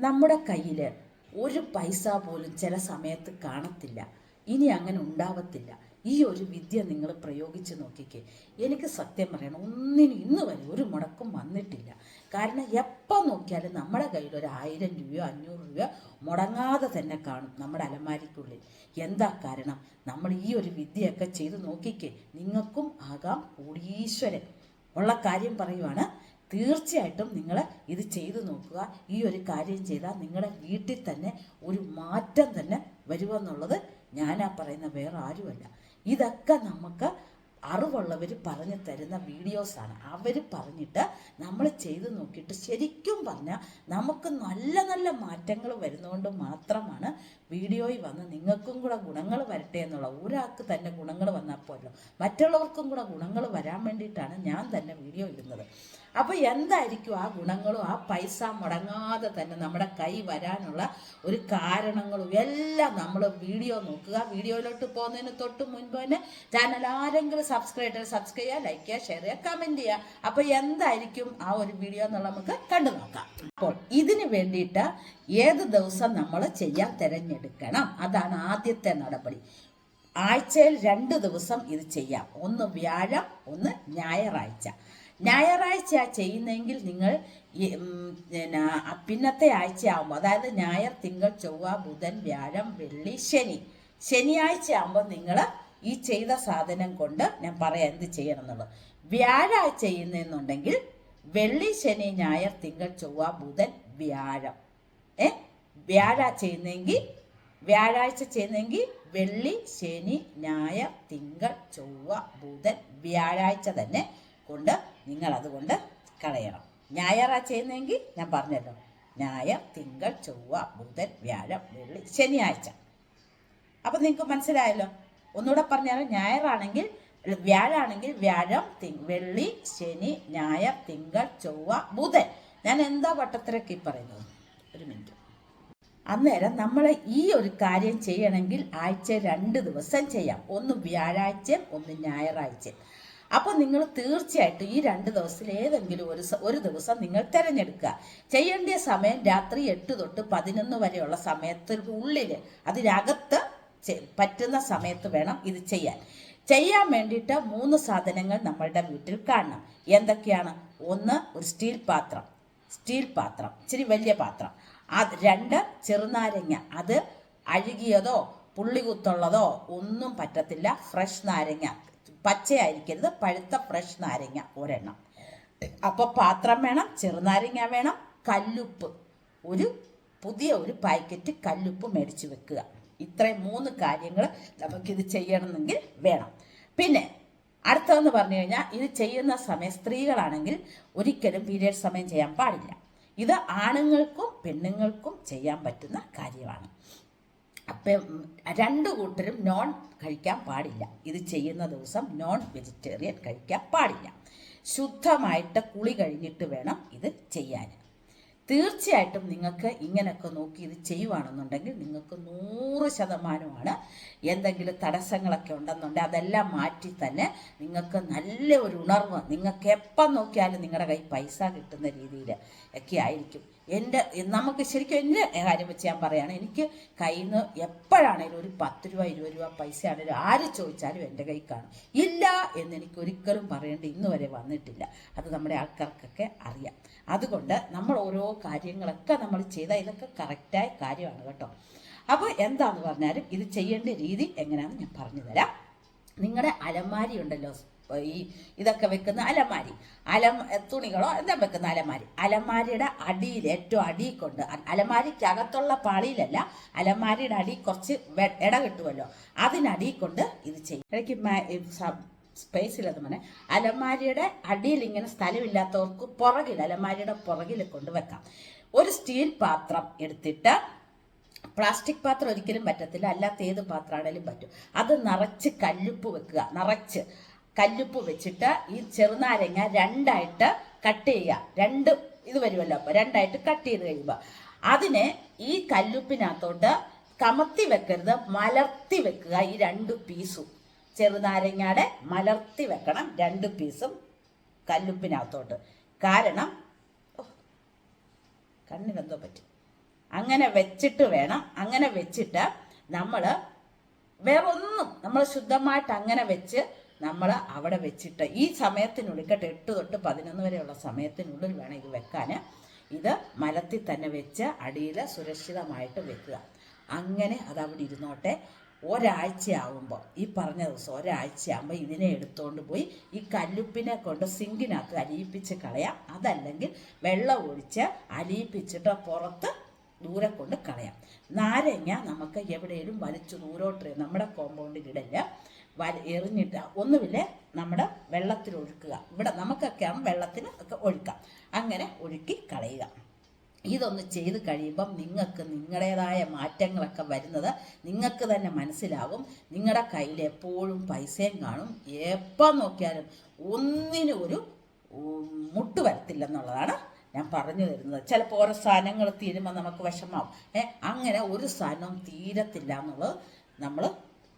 നമ്മുടെ കയ്യിൽ ഒരു പൈസ പോലും ചില സമയത്ത് കാണത്തില്ല. ഇനി അങ്ങനെ ഉണ്ടാവത്തില്ല. ഈ ഒരു വിദ്യ നിങ്ങൾ പ്രയോഗിച്ച് നോക്കിക്കേ. എനിക്ക് സത്യം പറയണം ഒന്നിനും ഇന്ന് വരെ ഒരു മുടക്കും വന്നിട്ടില്ല. കാരണം എപ്പോൾ നോക്കിയാലും നമ്മുടെ കയ്യിൽ ഒരു ആയിരം രൂപയോ അഞ്ഞൂറ് രൂപയോ മുടങ്ങാതെ തന്നെ കാണും നമ്മുടെ അലമാരിക്കുള്ളിൽ. എന്താ കാരണം? നമ്മൾ ഈ ഒരു വിദ്യയൊക്കെ ചെയ്ത് നോക്കിക്കേ. നിങ്ങൾക്കും ആകാം കോടീശ്വരൻ. ഉള്ള കാര്യം പറയുവാണ്. തീർച്ചയായിട്ടും നിങ്ങൾ ഇത് ചെയ്തു നോക്കുക. ഈ ഒരു കാര്യം ചെയ്താൽ നിങ്ങളുടെ വീട്ടിൽ തന്നെ ഒരു മാറ്റം തന്നെ വരുമെന്നുള്ളത് ഞാനാ പറയുന്ന വേറെ ആരുമല്ല. ഇതൊക്കെ നമുക്ക് അറിവുള്ളവർ പറഞ്ഞു തരുന്ന വീഡിയോസാണ് അവർ പറഞ്ഞിട്ട് നമ്മൾ ചെയ്ത് നോക്കിയിട്ട് ശരിക്കും പറഞ്ഞാൽ നമുക്ക് നല്ല നല്ല മാറ്റങ്ങൾ വരുന്നതുകൊണ്ട് മാത്രമാണ് വീഡിയോയിൽ വന്ന് നിങ്ങൾക്കും കൂടെ ഗുണങ്ങൾ വരട്ടെ എന്നുള്ള ഒരാൾക്ക് തന്നെ ഗുണങ്ങൾ വന്നാൽ പോലും മറ്റുള്ളവർക്കും കൂടെ ഗുണങ്ങൾ വരാൻ വേണ്ടിയിട്ടാണ് ഞാൻ തന്നെ വീഡിയോ ഇടുന്നത്. അപ്പോൾ എന്തായിരിക്കും ആ ഗുണങ്ങളും ആ പൈസ മുടങ്ങാതെ തന്നെ നമ്മുടെ കൈ വരാനുള്ള ഒരു കാരണങ്ങളും എല്ലാം നമ്മൾ വീഡിയോ നോക്കുക. വീഡിയോയിലോട്ട് പോകുന്നതിന് തൊട്ട് മുൻപ് തന്നെ ചാനൽ ആരെങ്കിലും സബ്സ്ക്രൈബ് സബ്സ്ക്രൈബ് ചെയ്യുക ലൈക്ക് ചെയ്യുക ഷെയർ ചെയ്യുക കമന്റ് ചെയ്യുക. അപ്പോൾ എന്തായിരിക്കും ആ ഒരു വീഡിയോ എന്നുള്ള നമുക്ക് കണ്ടു നോക്കാം. അപ്പോൾ ഇതിന് വേണ്ടിയിട്ട് ഏത് ദിവസം നമ്മൾ ചെയ്യാൻ തിരഞ്ഞെടുക്കണം? അതാണ് ആദ്യത്തെ നടപടി. ആഴ്ചയിൽ രണ്ട് ദിവസം ഇത് ചെയ്യാം. ഒന്ന് വ്യാഴം ഒന്ന് ഞായറാഴ്ച. ഞായറാഴ്ച ചെയ്യുന്നെങ്കിൽ നിങ്ങൾ പിന്നെ പിന്നത്തെ ആഴ്ച ആകുമ്പോൾ അതായത് ഞായർ തിങ്കൾ ചൊവ്വ ബുധൻ വ്യാഴം വെള്ളി ശനി. ശനിയാഴ്ച ആകുമ്പോൾ നിങ്ങൾ ഈ ചെയ്ത സാധനം കൊണ്ട് ഞാൻ പറയാം എന്ത് ചെയ്യണം എന്നുള്ളത് വ്യാഴാഴ്ച ചെയ്യുന്നെന്നുണ്ടെങ്കിൽ വെള്ളി ശനി ഞായർ തിങ്കൾ ചൊവ്വ ബുധൻ വ്യാഴം. ഏ? വ്യാഴാഴ്ച ചെയ്യുന്നെങ്കിൽ വ്യാഴാഴ്ച ചെയ്യുന്നെങ്കിൽ വെള്ളി ശനി ഞായർ തിങ്കൾ ചൊവ്വ ബുധൻ വ്യാഴാഴ്ച തന്നെ കൊണ്ട് നിങ്ങൾ അതുകൊണ്ട് കളയണം. ഞായറാഴ്ച ചെയ്യുന്നെങ്കിൽ ഞാൻ പറഞ്ഞല്ലോ. ഞായർ തിങ്കൾ ചൊവ്വ ബുധൻ വ്യാഴം വെള്ളി ശനിയാഴ്ച. അപ്പം നിങ്ങൾക്ക് മനസ്സിലായല്ലോ? ഒന്നുകൂടെ പറഞ്ഞാൽ ഞായറാണെങ്കിൽ വ്യാഴാണെങ്കിൽ വ്യാഴം വെള്ളി ശനി ഞായർ തിങ്കൾ ചൊവ്വ ബുധൻ. ഞാൻ എന്താ വട്ടത്തിലൊക്കെ ഈ പറയുന്നത്? ഒരു മിനിറ്റ്. അന്നേരം നമ്മൾ ഈ ഒരു കാര്യം ചെയ്യണമെങ്കിൽ ആഴ്ച രണ്ട് ദിവസം ചെയ്യാം. ഒന്ന് വ്യാഴാഴ്ചയും ഒന്ന് ഞായറാഴ്ചയും. അപ്പോൾ നിങ്ങൾ തീർച്ചയായിട്ടും ഈ രണ്ട് ദിവസത്തിൽ ഏതെങ്കിലും ഒരു ഒരു ദിവസം നിങ്ങൾ തിരഞ്ഞെടുക്കുക. ചെയ്യേണ്ട സമയം രാത്രി എട്ട് തൊട്ട് പതിനൊന്ന് വരെയുള്ള സമയത്തിൽ ഉള്ളിൽ അതിനകത്ത് പറ്റുന്ന സമയത്ത് വേണം ഇത് ചെയ്യാൻ. ചെയ്യാൻ വേണ്ടിയിട്ട് മൂന്ന് സാധനങ്ങൾ നമ്മളുടെ വീട്ടിൽ കാണണം. എന്തൊക്കെയാണ്? ഒന്ന് ഒരു സ്റ്റീൽ പാത്രം. സ്റ്റീൽ പാത്രം. ഇച്ചിരി വലിയ പാത്രം. അത് രണ്ട് ചെറുനാരങ്ങ. അത് അഴുകിയതോ പുള്ളികുത്തുള്ളതോ ഒന്നും പറ്റത്തില്ല. ഫ്രഷ് നാരങ്ങ. പച്ചയായിരിക്കരുത്. പഴുത്ത ഫ്രഷ് നാരങ്ങ ഒരെണ്ണം. അപ്പോൾ പാത്രം വേണം ചെറുനാരങ്ങ വേണം കല്ലുപ്പ്. ഒരു പുതിയ ഒരു പാക്കറ്റ് കല്ലുപ്പ് മേടിച്ച് വെക്കുക. ഇത്രയും മൂന്ന് കാര്യങ്ങൾ നമുക്കിത് ചെയ്യണമെങ്കിൽ വേണം. പിന്നെ അടുത്തതെന്ന് പറഞ്ഞു കഴിഞ്ഞാൽ ഇത് ചെയ്യുന്ന സമയം സ്ത്രീകളാണെങ്കിൽ ഒരിക്കലും പീരിയഡ് സമയം ചെയ്യാൻ പാടില്ല. ഇത് ആണുങ്ങൾക്കും പെണ്ണുങ്ങൾക്കും ചെയ്യാൻ പറ്റുന്ന കാര്യമാണ്. അപ്പം രണ്ടു കൂട്ടരും നോൺ കഴിക്കാൻ പാടില്ല. ഇത് ചെയ്യുന്ന ദിവസം നോൺ വെജിറ്റേറിയൻ കഴിക്കാൻ പാടില്ല. ശുദ്ധമായിട്ട് കുളി കഴിഞ്ഞിട്ട് വേണം ഇത് ചെയ്യാൻ. തീർച്ചയായിട്ടും നിങ്ങൾക്ക് ഇങ്ങനെയൊക്കെ നോക്കി ഇത് ചെയ്യുവാണെന്നുണ്ടെങ്കിൽ നിങ്ങൾക്ക് നൂറ് ശതമാനമാണ് എന്തെങ്കിലും തടസ്സങ്ങളൊക്കെ ഉണ്ടെന്നുണ്ടെങ്കിൽ അതെല്ലാം മാറ്റി തന്നെ നിങ്ങൾക്ക് നല്ല ഒരു ഉണർവ് നിങ്ങൾക്ക് എപ്പം നോക്കിയാലും നിങ്ങളുടെ കൈ പൈസ കിട്ടുന്ന രീതിയിൽ ഒക്കെ ആയിരിക്കും. എന്റെ നമുക്ക് ശരിക്കും എന്റെ കാര്യം വെച്ച് ഞാൻ പറയുകയാണ് എനിക്ക് കയ്യിൽ നിന്ന് എപ്പോഴാണേലും ഒരു പത്ത് രൂപ ഇരുപത് രൂപ പൈസ ആണെങ്കിലും ആര് ചോദിച്ചാലും എന്റെ കൈ കാണും. ഇല്ല എന്ന് എനിക്ക് ഒരിക്കലും പറയേണ്ട ഇന്ന് വരെ വന്നിട്ടില്ല. അത് നമ്മുടെ ആൾക്കാർക്കൊക്കെ അറിയാം. അതുകൊണ്ട് നമ്മൾ ഓരോ കാര്യങ്ങളൊക്കെ നമ്മൾ ചെയ്താൽ ഇതൊക്കെ കറക്റ്റായ കാര്യമാണ് കേട്ടോ. അപ്പോൾ എന്താന്ന് പറഞ്ഞാലും ഇത് ചെയ്യേണ്ട രീതി എങ്ങനെയാണെന്ന് ഞാൻ പറഞ്ഞു തരാം. നിങ്ങളുടെ അലമാരി ഉണ്ടല്ലോ ഈ ഇതൊക്കെ വെക്കുന്ന അലമാരി. അല തുണികളോ എന്താ വെക്കുന്ന അലമാരി? അലമാരിയുടെ അടിയിൽ ഏറ്റവും അടിയിൽ കൊണ്ട് അലമാരിക്കകത്തുള്ള പാളിയിലല്ല അലമാരിയുടെ അടി കുറച്ച് ഇട കിട്ടുമല്ലോ അതിനടിയിൽ കൊണ്ട് ഇത് ചെയ്യും. ഇടയ്ക്ക് സ്പേസ് ഇല്ലാത്ത മനെ അലമാരിയുടെ അടിയിൽ ഇങ്ങനെ സ്ഥലമില്ലാത്തവർക്ക് പുറകിൽ അലമാരിയുടെ പുറകിൽ കൊണ്ട് വെക്കാം. ഒരു സ്റ്റീൽ പാത്രം എടുത്തിട്ട് പ്ലാസ്റ്റിക് പാത്രം ഒരിക്കലും പറ്റത്തില്ല. അല്ലാത്ത ഏത് പാത്രമാണേലും പറ്റും. അത് നിറച്ച് കല്ലുപ്പ് വെക്കുക. നിറച്ച് കല്ലുപ്പ് വെച്ചിട്ട് ഈ ചെറുനാരങ്ങ രണ്ടായിട്ട് കട്ട് ചെയ്യുക. രണ്ട് ഇത് വരുമല്ലോ അപ്പോൾ രണ്ടായിട്ട് കട്ട് ചെയ്ത് കഴിയുമ്പോൾ അതിനെ ഈ കല്ലുപ്പിനകത്തോട്ട് കമത്തി വെക്കരുത്. മലർത്തി വെക്കുക ഈ രണ്ട് പീസും. ചെറുനാരങ്ങയുടെ മലർത്തി വെക്കണം രണ്ട് പീസും കല്ലുപ്പിനകത്തോട്ട്. കാരണം കണ്ണിനെന്തോ പറ്റി. അങ്ങനെ വെച്ചിട്ട് വേണം. അങ്ങനെ വെച്ചിട്ട് നമ്മൾ വേറെ ഒന്നും നമ്മൾ ശുദ്ധമായിട്ട് അങ്ങനെ വെച്ച് നമ്മൾ അവിടെ വെച്ചിട്ട് ഈ സമയത്തിനുള്ളിൽ കേട്ടോ എട്ട് തൊട്ട് പതിനൊന്ന് വരെയുള്ള സമയത്തിനുള്ളിൽ വേണം ഇത് വെക്കാൻ ഇത് മലത്തിൽ തന്നെ വെച്ച് അടിയിൽ സുരക്ഷിതമായിട്ട് വെക്കുക. അങ്ങനെ അത് അവിടെ ഇരുന്നോട്ടെ. ഒരാഴ്ചയാവുമ്പോൾ ഈ പറഞ്ഞ ദിവസം ഒരാഴ്ചയാകുമ്പോൾ ഇതിനെ എടുത്തുകൊണ്ട് പോയി ഈ കല്ലുപ്പിനെ കൊണ്ട് സിങ്കിനകത്ത് അലിയിപ്പിച്ച് കളയാം. അതല്ലെങ്കിൽ വെള്ളം ഒഴിച്ച് അലിയിപ്പിച്ചിട്ട് പുറത്ത് ദൂരെ കൊണ്ട് കളയാം. നാരങ്ങ നമുക്ക് എവിടെയും വലിച്ചു ദൂരോട്ട് നമ്മുടെ കോമ്പൗണ്ടിൽ ഇടല്ല വല എറിഞ്ഞിട്ട് ഒന്നുമില്ലേ? നമ്മുടെ വെള്ളത്തിൽ ഒഴുക്കുക. ഇവിടെ നമുക്കൊക്കെ ആകുമ്പോൾ വെള്ളത്തിന് ഒക്കെ ഒഴുക്കാം. അങ്ങനെ ഒഴുക്കി കളയുക. ഇതൊന്ന് ചെയ്ത് കഴിയുമ്പം നിങ്ങൾക്ക് നിങ്ങളുടേതായ മാറ്റങ്ങളൊക്കെ വരുന്നത് നിങ്ങൾക്ക് തന്നെ മനസ്സിലാകും നിങ്ങളുടെ കയ്യിൽ എപ്പോഴും പൈസയും കാണും. എപ്പോൾ നോക്കിയാലും ഒന്നിനും ഒരു മുട്ട് വരത്തില്ലെന്നുള്ളതാണ് ഞാൻ പറഞ്ഞു തരുന്നത്. ചിലപ്പോൾ ഓരോ സാധനങ്ങൾ തീരുമ്പോൾ നമുക്ക് വിഷമാവും. ഏ അങ്ങനെ ഒരു സാധനവും തീരത്തില്ല എന്നുള്ളത് നമ്മൾ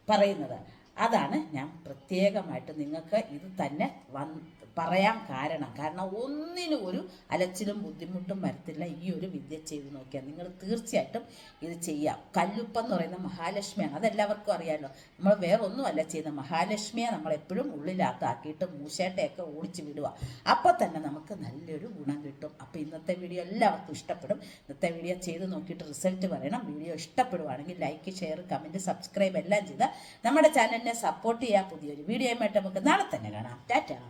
പറയുന്നത്. അതാണ് ഞാൻ പ്രത്യേകമായിട്ട് നിങ്ങൾക്ക് ഇത് തന്നെ വന്ന് പറയാൻ കാരണം. കാരണം ഒന്നിനും ഒരു അലച്ചിലും ബുദ്ധിമുട്ടും വരത്തില്ല. ഈ ഒരു വിദ്യ ചെയ്ത് നോക്കിയാൽ നിങ്ങൾ തീർച്ചയായിട്ടും ഇത് ചെയ്യാം. കല്ലുപ്പം എന്ന് പറയുന്ന മഹാലക്ഷ്മിയാണ്. അതെല്ലാവർക്കും അറിയാമല്ലോ നമ്മൾ വേറെ ഒന്നുമല്ല ചെയ്യുന്നത്. മഹാലക്ഷ്മിയെ നമ്മൾ എപ്പോഴും ഉള്ളിനകത്താക്കിയിട്ട് മൂശേട്ടയൊക്കെ ഓടിച്ച് വിടുക. അപ്പോൾ തന്നെ നമുക്ക് നല്ലൊരു ഗുണം കിട്ടും. അപ്പോൾ ഇന്നത്തെ വീഡിയോ എല്ലാവർക്കും ഇഷ്ടപ്പെടും. ഇന്നത്തെ വീഡിയോ ചെയ്ത് നോക്കിയിട്ട് റിസൾട്ട് പറയണം. വീഡിയോ ഇഷ്ടപ്പെടുവാണെങ്കിൽ ലൈക്ക് ഷെയർ കമന്റ് സബ്സ്ക്രൈബ് എല്ലാം ചെയ്ത് നമ്മുടെ ചാനലിനെ സപ്പോർട്ട് ചെയ്യുക പുതിയൊരു വീഡിയോയുമായിട്ട് നമുക്ക് നാളെ തന്നെ കാണാം. ടാറ്റാ.